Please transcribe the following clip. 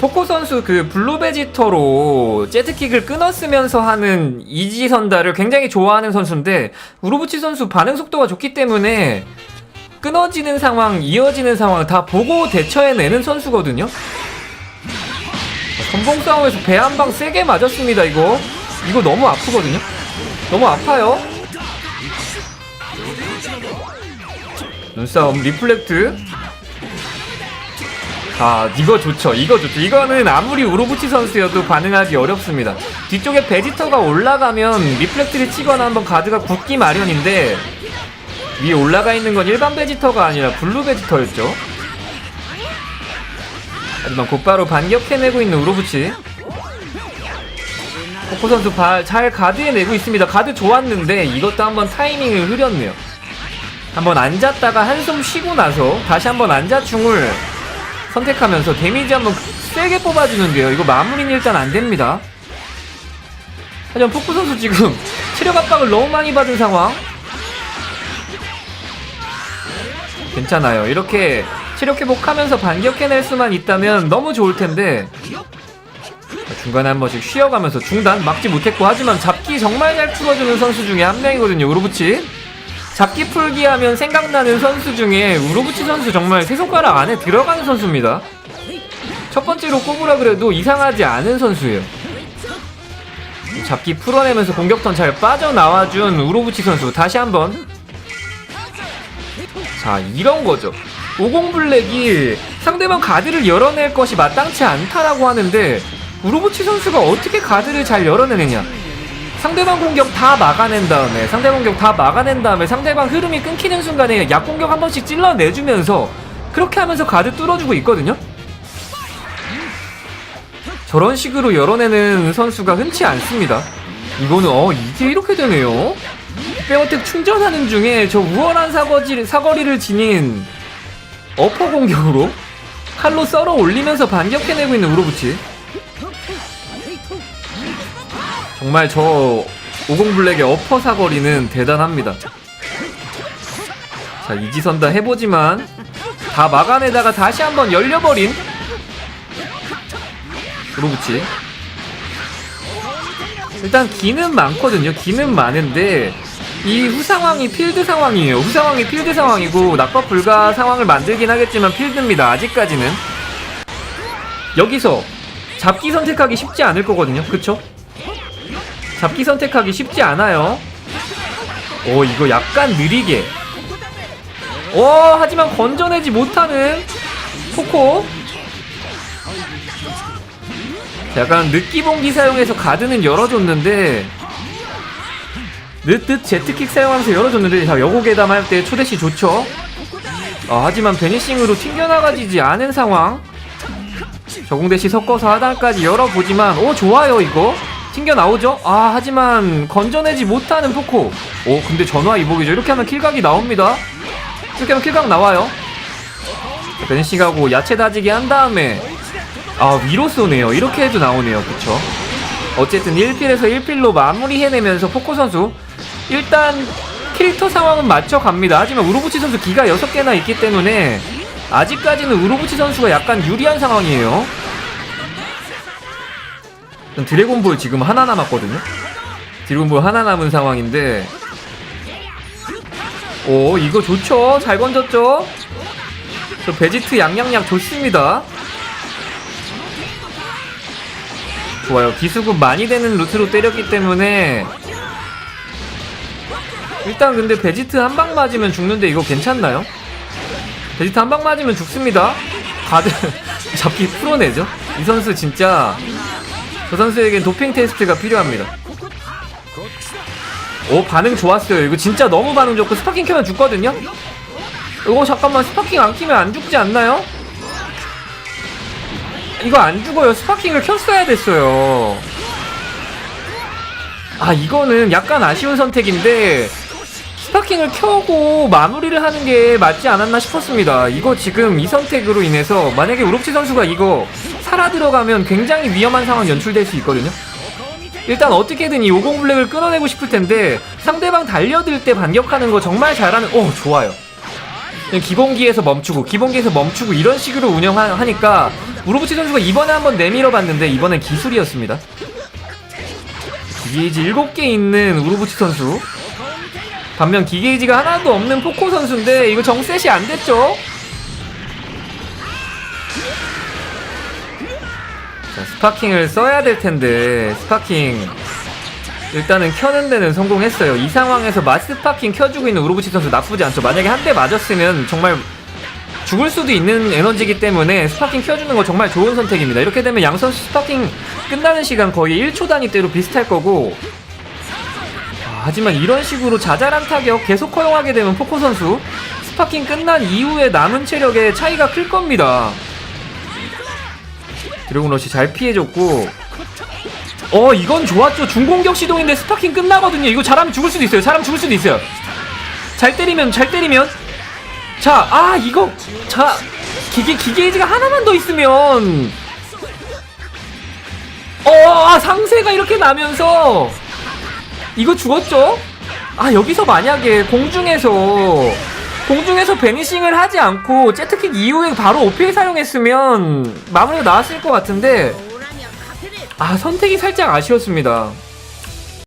포코 선수 그 블루 베지터로 제트킥을 끊었으면서 하는 이지 선다를 굉장히 좋아하는 선수인데 우르부치 선수 반응 속도가 좋기 때문에 끊어지는 상황, 이어지는 상황 다 보고 대처해내는 선수거든요. 선봉 싸움에서 배 한 방 세게 맞았습니다. 이거 이거 너무 아프거든요. 너무 아파요. 눈싸움 리플렉트 아, 이거 좋죠. 이거 좋죠. 이거는 아무리 우로부치 선수여도 반응하기 어렵습니다. 뒤쪽에 베지터가 올라가면 리플렉트를 치거나 한번 가드가 굳기 마련인데 위에 올라가 있는 건 일반 베지터가 아니라 블루 베지터였죠. 하지만 곧바로 반격해내고 있는 우로부치. 코코 선수 발 잘 가드해내고 있습니다. 가드 좋았는데 이것도 한번 타이밍을 흐렸네요. 한번 앉았다가 한숨 쉬고 나서 다시 한번 앉아충을 선택하면서 데미지 한번 세게 뽑아주는데요. 이거 마무리는 일단 안 됩니다. 하지만 포크 선수 지금 체력 압박을 너무 많이 받은 상황. 괜찮아요. 이렇게 체력 회복하면서 반격해낼 수만 있다면 너무 좋을 텐데 중간에 한 번씩 쉬어가면서 중단 막지 못했고 하지만 잡기 정말 잘 풀어주는 선수 중에 한 명이거든요. 우로부치. 잡기 풀기 하면 생각나는 선수 중에 우로부치 선수 정말 세 손가락 안에 들어가는 선수입니다. 첫 번째로 꼽으라 그래도 이상하지 않은 선수예요. 잡기 풀어내면서 공격턴 잘 빠져나와준 우로부치 선수 다시 한번 자 이런 거죠. 50 블랙이 상대방 가드를 열어낼 것이 마땅치 않다라고 하는데 우로부치 선수가 어떻게 가드를 잘 열어내느냐 상대방 공격 다 막아낸 다음에 상대방 공격 다 막아낸 다음에 상대방 흐름이 끊기는 순간에 약 공격 한 번씩 찔러내주면서 그렇게 하면서 가드 뚫어주고 있거든요? 저런 식으로 열어내는 선수가 흔치 않습니다. 이거는 어 이게 이렇게 되네요? 백어택 충전하는 중에 저 우월한 사거리, 사거리를 지닌 어퍼 공격으로 칼로 썰어 올리면서 반격해내고 있는 우로부치 정말 저 50블랙의 어퍼 사거리는 대단합니다. 자, 이지선다 해보지만 다 막아내다가 다시 한번 열려버린 우로부치. 일단 기는 많거든요. 기는 많은데 이 후상황이 필드 상황이에요. 후상황이 필드 상황이고 낙법 불가 상황을 만들긴 하겠지만 필드입니다. 아직까지는 여기서 잡기 선택하기 쉽지 않을 거거든요. 그쵸? 잡기 선택하기 쉽지 않아요. 오 이거 약간 느리게. 오 하지만 건져내지 못하는 코코. 자, 약간 느끼봉기 사용해서 가드는 열어줬는데 늦듯 제트킥 사용하면서 열어줬는데 자 여고 계담 할 때 초대시 좋죠. 아, 하지만 베니싱으로 튕겨나가지지 않은 상황. 저공대시 섞어서 하단까지 열어보지만 오 좋아요 이거. 튕겨 나오죠? 아 하지만 건져내지 못하는 포코. 오 근데 전화 이복이죠. 이렇게 하면 킬각이 나옵니다. 이렇게 하면 킬각 나와요. 베니싱하고 야채 다지기 한 다음에 아 위로 쏘네요. 이렇게 해도 나오네요. 그쵸? 어쨌든 1필에서 1필로 마무리 해내면서 포코 선수 일단 캐릭터 상황은 맞춰갑니다. 하지만 우로부치 선수 기가 6개나 있기 때문에 아직까지는 우로부치 선수가 약간 유리한 상황이에요 드래곤볼 지금 하나 남았거든요. 드래곤볼 하나 남은 상황인데 오 이거 좋죠. 잘 건졌죠. 저 베지트 양양양 좋습니다. 좋아요. 기수급 많이 되는 루트로 때렸기 때문에 일단 근데 베지트 한 방 맞으면 죽는데 이거 괜찮나요? 베지트 한 방 맞으면 죽습니다. 가드 잡기 풀어내죠. 이 선수 진짜 저 선수에겐 도핑 테스트가 필요합니다. 오 반응 좋았어요. 이거 진짜 너무 반응 좋고 스파킹 켜면 죽거든요. 이거 잠깐만 스파킹 안 키면 안 죽지 않나요? 이거 안 죽어요. 스파킹을 켰어야 됐어요. 아 이거는 약간 아쉬운 선택인데 스파킹을 켜고 마무리를 하는 게 맞지 않았나 싶었습니다. 이거 지금 이 선택으로 인해서 만약에 우롭치 선수가 이거 살아 들어가면 굉장히 위험한 상황 연출될 수 있거든요. 일단 어떻게든 이50 블랙을 끊어내고 싶을 텐데 상대방 달려들 때 반격하는 거 정말 잘하는 오 좋아요. 그냥 기본기에서 멈추고 기본기에서 멈추고 이런 식으로 운영하니까 우르부치 선수가 이번에 한번 내밀어 봤는데 이번엔 기술이었습니다. 기게이지 7개 있는 우르부치 선수. 반면 기게이지가 하나도 없는 포코 선수인데 이거 정셋이 안 됐죠? 자, 스파킹을 써야 될 텐데 스파킹 일단은 켜는 데는 성공했어요. 이 상황에서 마스 스파킹 켜주고 있는 우르부치 선수 나쁘지 않죠. 만약에 한 대 맞았으면 정말 죽을 수도 있는 에너지이기 때문에 스파킹 켜주는 거 정말 좋은 선택입니다. 이렇게 되면 양 선수 스파킹 끝나는 시간 거의 1초 단위대로 비슷할 거고 아, 하지만 이런 식으로 자잘한 타격 계속 허용하게 되면 포코 선수 스파킹 끝난 이후에 남은 체력에 차이가 클 겁니다. 드래곤 러시 잘 피해줬고. 어 이건 좋았죠. 중공격 시동인데 스파킹 끝나거든요. 이거 잘하면 죽을 수도 있어요. 사람 죽을 수도 있어요. 잘 때리면 잘 때리면. 자 아 이거 자 기계 기계이지가 하나만 더 있으면. 어 아, 상세가 이렇게 나면서. 이거 죽었죠? 아 여기서 만약에 공중에서 공중에서 베니싱을 하지 않고 제트킥 이후에 바로 오페이 사용했으면 마무리가 나왔을 것 같은데 아 선택이 살짝 아쉬웠습니다